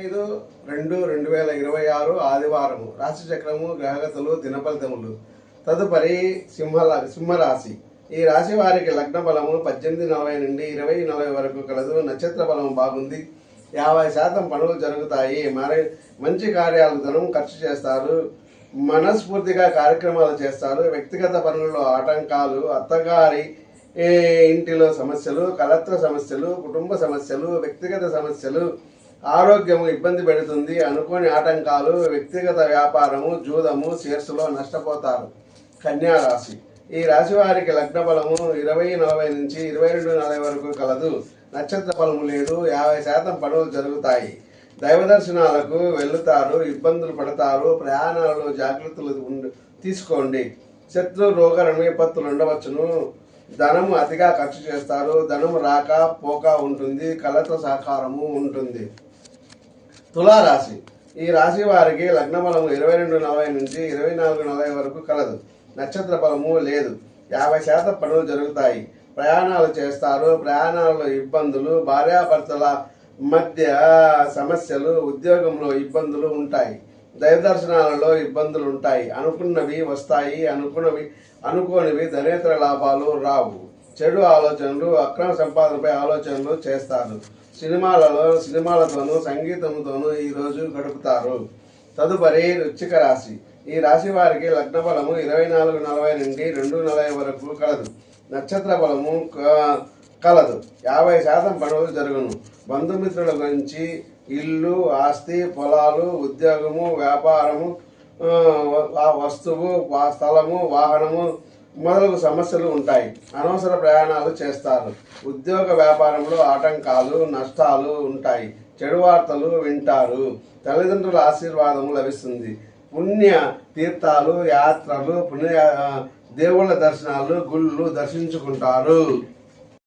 ఐదు రెండు రెండు వేల ఇరవై ఆరు ఆదివారము. రాశి చక్రము గ్రహగతులు దినఫలితములు. తదుపరి సింహ సింహరాశి. ఈ రాశి వారికి లగ్న బలము పద్దెనిమిది నలభై నుండి ఇరవై నలభై వరకు కలదు. నక్షత్ర బలం బాగుంది. యాభై శాతం పనులు జరుగుతాయి. మరి మంచి కార్యాలకు ధనం ఖర్చు చేస్తారు. మనస్ఫూర్తిగా కార్యక్రమాలు చేస్తారు. వ్యక్తిగత పనుల్లో ఆటంకాలు అత్తగారి ఇంటిలో సమస్యలు కలత్వ సమస్యలు కుటుంబ సమస్యలు వ్యక్తిగత సమస్యలు ఆరోగ్యము ఇబ్బంది పెడుతుంది అనుకోని ఆటంకాలు వ్యక్తిగత వ్యాపారము జూదము షేర్స్లో నష్టపోతారు. కన్యా రాశి ఈ రాశి వారికి లగ్న బలము ఇరవై నలభై నుంచి ఇరవై రెండు నలభై వరకు కలదు. నక్షత్ర బలము లేదు. యాభై శాతం పనులు జరుగుతాయి. దైవ దర్శనాలకు వెళ్తారు ఇబ్బందులు పడతారు. ప్రయాణాలలో జాగ్రత్తలు తీసుకోండి. శత్రు రోగ విపత్తులు ఉండవచ్చును ధనము అతిగా ఖర్చు చేస్తారు. ధనము రాక పోక ఉంటుంది. కలత సహకారము ఉంటుంది. తులారాశి. ఈ రాశి వారికి లగ్న బలము ఇరవై రెండు నలభై నుంచి ఇరవై నాలుగు నలభై వరకు కలదు. నక్షత్ర బలము లేదు. యాభై శాతం పనులు జరుగుతాయి. ప్రయాణాలు చేస్తారు. ప్రయాణాలలో ఇబ్బందులు భార్యాభర్తల మధ్య సమస్యలు ఉద్యోగంలో ఇబ్బందులు ఉంటాయి. దైవ దర్శనాలలో ఇబ్బందులు ఉంటాయి. అనుకున్నవి వస్తాయి. అనుకున్నవి అనుకోనివి ధనేతర లాభాలు రావు. చెడు ఆలోచనలు అక్రమ సంపాదనపై ఆలోచనలు చేస్తారు. సినిమాలలో సినిమాలతోనూ సంగీతంతోనూ ఈ రోజు గడుపుతారు. తదుపరి రుచిక రాశి. ఈ రాశి వారికి లగ్న బలము ఇరవై నాలుగు నలభై నుండి రెండు నలభై వరకు కలదు. నక్షత్ర బలము క- కలదు. యాభై శాతం పనులు జరుగును. బంధుమిత్రుల గురించి ఇల్లు ఆస్తి పొలాలు ఉద్యోగము వ్యాపారము ఆ, వస్తువు స్థలము వాహనము మొదలగు సమస్యలు ఉంటాయి. అనవసర ప్రయాణాలు చేస్తారు. ఉద్యోగ వ్యాపారంలో ఆటంకాలు నష్టాలు ఉంటాయి. చెడు వార్తలు వింటారు. తల్లిదండ్రుల ఆశీర్వాదం లభిస్తుంది. పుణ్య తీర్థాలు యాత్రలు పుణ్య దేవుళ్ళ దర్శనాలు గుళ్ళు దర్శించుకుంటారు.